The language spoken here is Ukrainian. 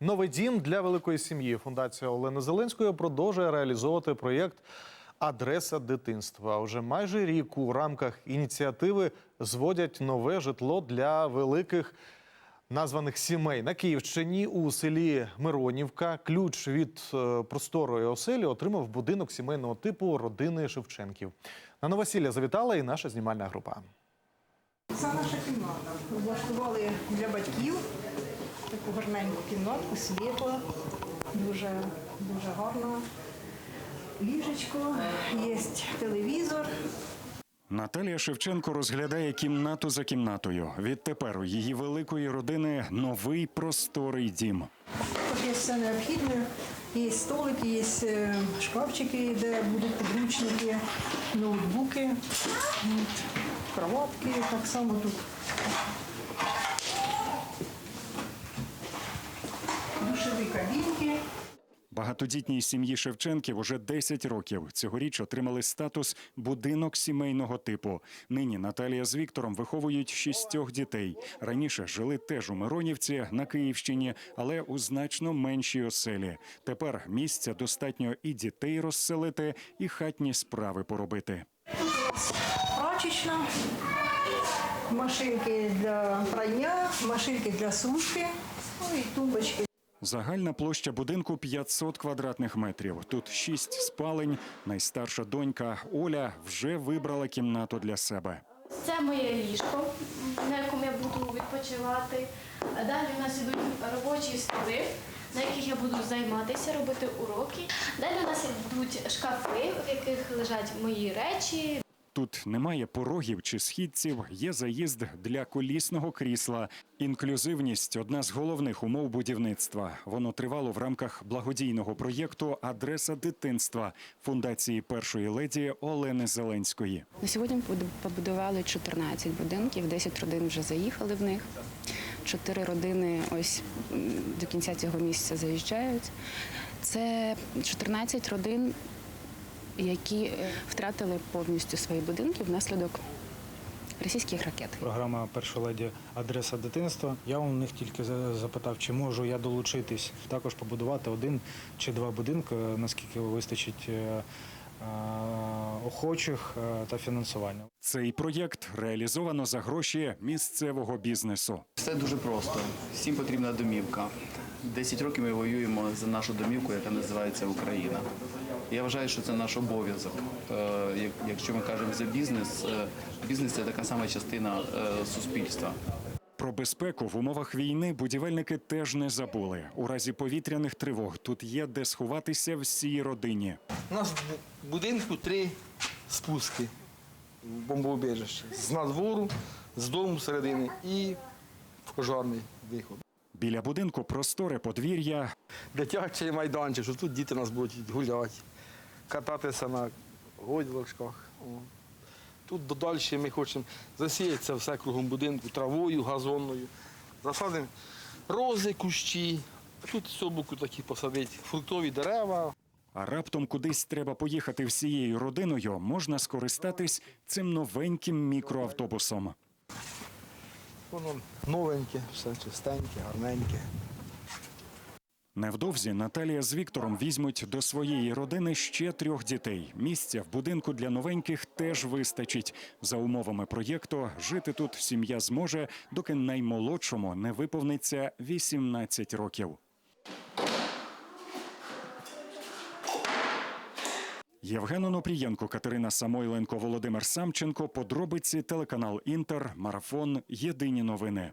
Новий дім для великої сім'ї. Фундація Олени Зеленської продовжує реалізовувати проєкт Адреса дитинства. Уже майже рік у рамках ініціативи зводять нове житло для великих названих сімей на Київщині у селі Миронівка. Ключ від е, просторої оселі отримав будинок сімейного типу родини Шевченків. На новосілля завітала і наша знімальна група. Це наша кімната. Влаштували для батьків таку гарненьку кімнатку, світло, дуже, дуже гарно. Ліжечко, є телевізор. Наталія Шевченко розглядає кімнату за кімнатою. Відтепер у її великої родини новий просторий дім. Тут є все необхідне. Є столики, є е, шкафчики, де будуть підручники, ноутбуки, кроватки, так само тут. Багатодітній сім'ї Шевченків уже 10 років. Цьогоріч отримали статус будинок сімейного типу. Нині Наталія з Віктором виховують шістьох дітей. Раніше жили теж у Миронівці на Київщині, але у значно меншій оселі. Тепер місця достатньо і дітей розселити, і хатні справи поробити. прачечна, машинки для прання, машинки для сушки, ну і тумбочки. Загальна площа будинку 500 квадратних метрів. Тут шість спалень. Найстарша донька Оля вже вибрала кімнату для себе. Це моє ліжко, на якому я буду відпочивати. Далі у нас ідуть робочі столи, на яких я буду займатися, робити уроки. Далі у нас йдуть шкафи, в яких лежать мої речі. Тут немає порогів чи східців, є заїзд для колісного крісла. Інклюзивність одна з головних умов будівництва. Воно тривало в рамках благодійного проєкту Адреса дитинства фундації першої леді Олени Зеленської. На сьогодні побудували 14 будинків, 10 родин вже заїхали в них. Чотири родини ось до кінця цього місяця заїжджають. Це 14 родин, які е, втратили повністю свої будинки внаслідок російських ракет. Програма перша леді адреса дитинства. Я у них тільки запитав, чи можу я долучитись, також побудувати один чи два будинки, наскільки вистачить е, е, охочих та фінансування. Цей проєкт реалізовано за гроші місцевого бізнесу. Все дуже просто. Всім потрібна домівка. Десять років ми воюємо за нашу домівку, яка називається Україна. Я вважаю, що це наш обов'язок. Е, Якщо ми кажемо за бізнес, е, бізнес це така сама частина е, суспільства. Про безпеку в умовах війни будівельники теж не забули. У разі повітряних тривог тут є де сховатися всій родині. У нас в будинку три спуски в бомбоубіжище. З надвору, з дому всередини і пожарний виход. Біля будинку просторе подвір'я, Дитячий майданчик, що тут діти нас будуть гуляти, кататися на гойдалочках. О. Тут додалі ми хочемо засіяти це все кругом будинку, травою, газонною. Засадимо рози, кущі. Тут з цього боку такі посадити фруктові дерева. а раптом кудись треба поїхати всією родиною, можна скористатись цим новеньким мікроавтобусом. Воно новеньке, все чистеньке, гарненьке. Невдовзі Наталія з Віктором візьмуть до своєї родини ще трьох дітей. Місця в будинку для новеньких теж вистачить. За умовами проєкту жити тут сім'я зможе, доки наймолодшому не виповниться 18 років. Євген Онопрієнко, Катерина Самойленко, Володимир Самченко. Подробиці телеканал Інтер. Марафон. Єдині новини.